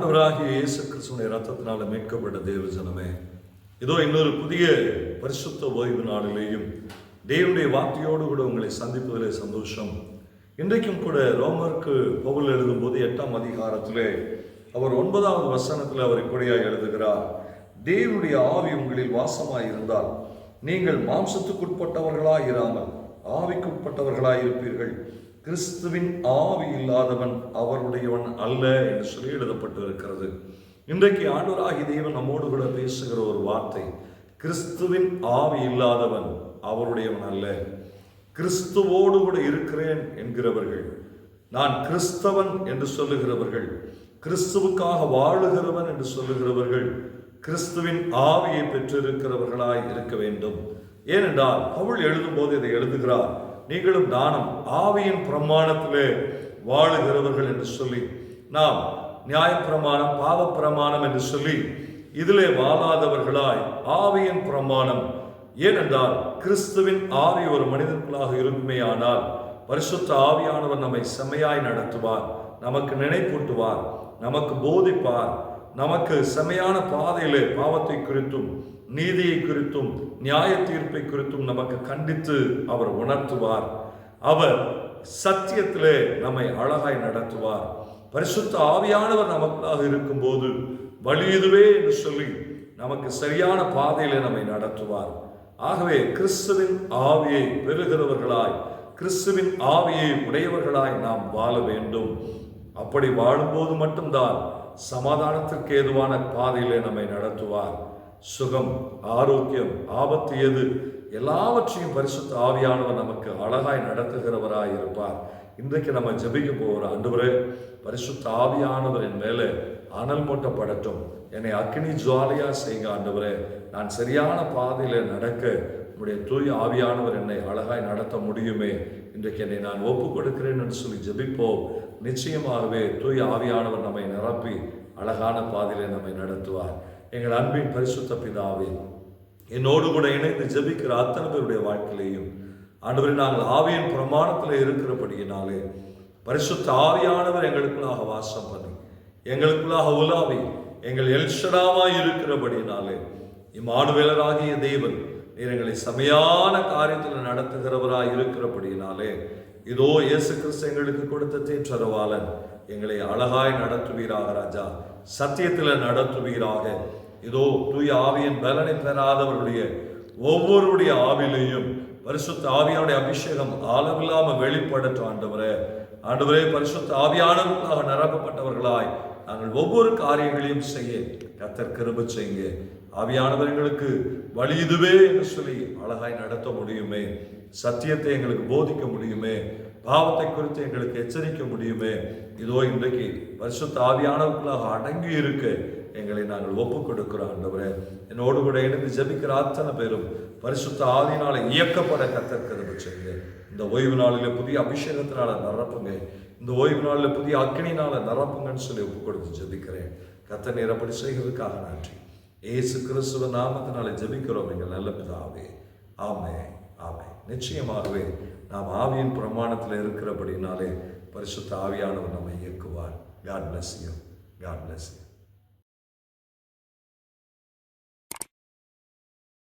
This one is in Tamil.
ஆண்டவராகிய இயேசு கிறிஸ்துவனுடைய ரத்தத்தினால மீட்கப்பட்ட தேவ ஜனமே இதோ இன்னொரு புதிய பரிசுத்த ஓய்வு நாளிலேயும் தேவனுடைய வார்த்தையோடு கூட உங்களை சந்திப்பதிலே சந்தோஷம். இன்றைக்கும் கூட ரோமருக்கு பவுல் எழுதும்போது எட்டாம் அதிகாரத்திலே அவர் ஒன்பதாவது வசனத்தில் அவர் இப்படியாக எழுதுகிறார் தேவனுடைய ஆவி உங்களில் வாசமாய் இருந்தால் நீங்கள் மாம்சத்துக்குட்பட்டவர்களாக இராமல் ஆவிக்குட்பட்டவர்களாய் இருப்பீர்கள் கிறிஸ்துவின் ஆவி இல்லாதவன் அவருடையவன் அல்ல என்று சொல்லி எழுதப்பட்டு இருக்கிறது இன்றைக்கு ஆண்டவராகி தேவன் நம்மோடு கூட பேசுகிற ஒரு வார்த்தை கிறிஸ்துவின் ஆவி இல்லாதவன் அவருடையவன் அல்ல. கிறிஸ்துவோடு கூட இருக்கிறேன் என்கிறவர்கள் நான் கிறிஸ்தவன் என்று சொல்லுகிறவர்கள் கிறிஸ்துவுக்காக வாழுகிறவன் என்று சொல்லுகிறவர்கள் கிறிஸ்துவின் ஆவியை பெற்றிருக்கிறவர்களாய் இருக்க வேண்டும். ஏனென்றால் பவுல் எழுதும்போது இதை எழுதுகிறார் நீங்களும் நானும் ஆவியின் பிரமாணத்திலே வாழுகிறவர்கள் என்று சொல்லி நாம் நியாயப்பிரமாணம் பாவ பிரமாணம் என்று சொல்லி இதிலே வாழாதவர்களாய் ஆவியின் பிரமாணம். ஏனென்றால் கிறிஸ்துவின் ஆவி ஒரு மனிதர்களாக இருக்குமே ஆனால் பரிசுத்த ஆவியானவர் நம்மை செம்மையாய் நடத்துவார் நமக்கு நினைப்பூட்டுவார் நமக்கு போதிப்பார். நமக்கு செமையான பாதையிலே பாவத்தை குறித்தும் நீதியை குறித்தும் நியாய தீர்ப்பை குறித்தும் நமக்கு கண்டித்து அவர் உணர்த்துவார். அவர் சத்தியத்திலே நம்மை அழகாய் நடத்துவார். பரிசுத்த ஆவியானவர் நமக்காக இருக்கும்போது வழி இதுவே என்று சொல்லி நமக்கு சரியான பாதையிலே நம்மை நடத்துவார். ஆகவே கிறிஸ்துவின் ஆவியை பெறுகிறவர்களாய் கிறிஸ்துவின் ஆவியை உடையவர்களாய் நாம் வாழ வேண்டும். அப்படி வாழும்போது மட்டும்தான் சமாதானத்திற்கு ஏதுவான பாதையிலே நம்மை நடத்துவார். சுகம் ஆரோக்கியம் ஆபத்து எது? எல்லாவற்றையும் பரிசுத்த ஆவியானவர் நமக்கு அழகாய் நடத்துகிறவராய் இருப்பார். இன்றைக்கு நம்ம ஜபிக்க போகிற ஆண்டவரே பரிசுத்த ஆவியானவரின் மேலே அனல் மூட்டப்படட்டும். என்னை அக்னி ஜுவாலையாக செய்யுங்க ஆண்டவரே. நான் சரியான பாதையில் நடக்க உடைய தூய் ஆவியானவர் என்னை அழகாய் நடத்த முடியுமே? இன்றைக்கு என்னை நான் ஒப்பு கொடுக்கிறேன் என்று சொல்லி ஜெபிப்போம். நிச்சயமாகவே தூய் ஆவியானவர் நம்மை நிரப்பி அழகான பாதையிலே நம்மை நடத்துவார். எங்கள் அன்பின் பரிசுத்த பிதாவே என்னோடு கூட இணைந்து ஜெபிக்கிற அத்தனை பேருடைய வாழ்க்கையிலையும் ஆண்டவரே நாங்கள் ஆவியின் பிரமாணத்தில் இருக்கிறபடியினாலே பரிசுத்த ஆவியானவர் எங்களுக்குள்ளாக வாசம் பண்ணி எங்களுக்குள்ளாக உலாவி எங்கள் எல்ஷடாமாய் இருக்கிறபடியினாலே இம்மானுவேலராகிய தேவன் நீர் எங்களை சமையான காரியத்தில் நடத்துகிறவராய் இருக்கிறபடியினாலே இதோ இயேசு கிறிஸ்து எங்களுக்கு கொடுத்த தேற்றரவாளன் எங்களை அழகாய் நடத்துவீராக ராஜா. சத்தியத்தில் நடத்துவீராக. இதோ தூய ஆவியின் பலனை பெறாதவர்களுடைய ஒவ்வொருடைய ஆவிலையும் பரிசுத்த ஆவியானுடைய அபிஷேகம் ஆழமில்லாம வெளிப்படட்டும் ஆண்டவரே. ஆண்டவரே பரிசுத்த ஆவியானவர்களாக நிரப்பப்பட்டவர்களாய் நாங்கள் ஒவ்வொரு காரியங்களையும் செய்ய கத்தர் கிருப செய்யுங்க. ஆவியானவர் எங்களுக்கு வழி இதுவே என்று சொல்லி அழகாய் நடத்த முடியுமே சத்தியத்தை எங்களுக்கு போதிக்க முடியுமே பாவத்தை குறித்து எங்களுக்கு எச்சரிக்க முடியுமே இதோ இன்றைக்கு வருஷத்து ஆவியானவர்களாக அடங்கி இருக்க எங்களை நாங்கள் ஒப்பு கொடுக்கிறோம் ஆண்டவரே. என்னோடு கூட இணைந்து ஜெபிக்கிற அத்தனை பேரும் பரிசுத்த ஆவியினால இயக்கப்பட கத்திருக்கிறது செய்யுங்க. இந்த ஓய்வு நாளில் புதிய அபிஷேகத்தினால நிரப்புங்க. இந்த ஓய்வு நாளில் புதிய அக்னினால நிரப்புங்கன்னு சொல்லி ஒப்பு கொடுத்து ஜெபிக்கிறேன் கத்த நேரப்படி செய்கிறதுக்காக நன்றி. ஏசு கிறிஸ்துவ நாமத்தினாலே ஜெபிக்கிறோம் எங்கள் நல்ல பிதாவே. ஆமே ஆமே நிச்சயமாகவே நாம் ஆவியின் பிரமாணத்தில் இருக்கிறபடினாலே பரிசுத்த ஆவியானவர் நம்மை இயக்குவார். God bless you God bless you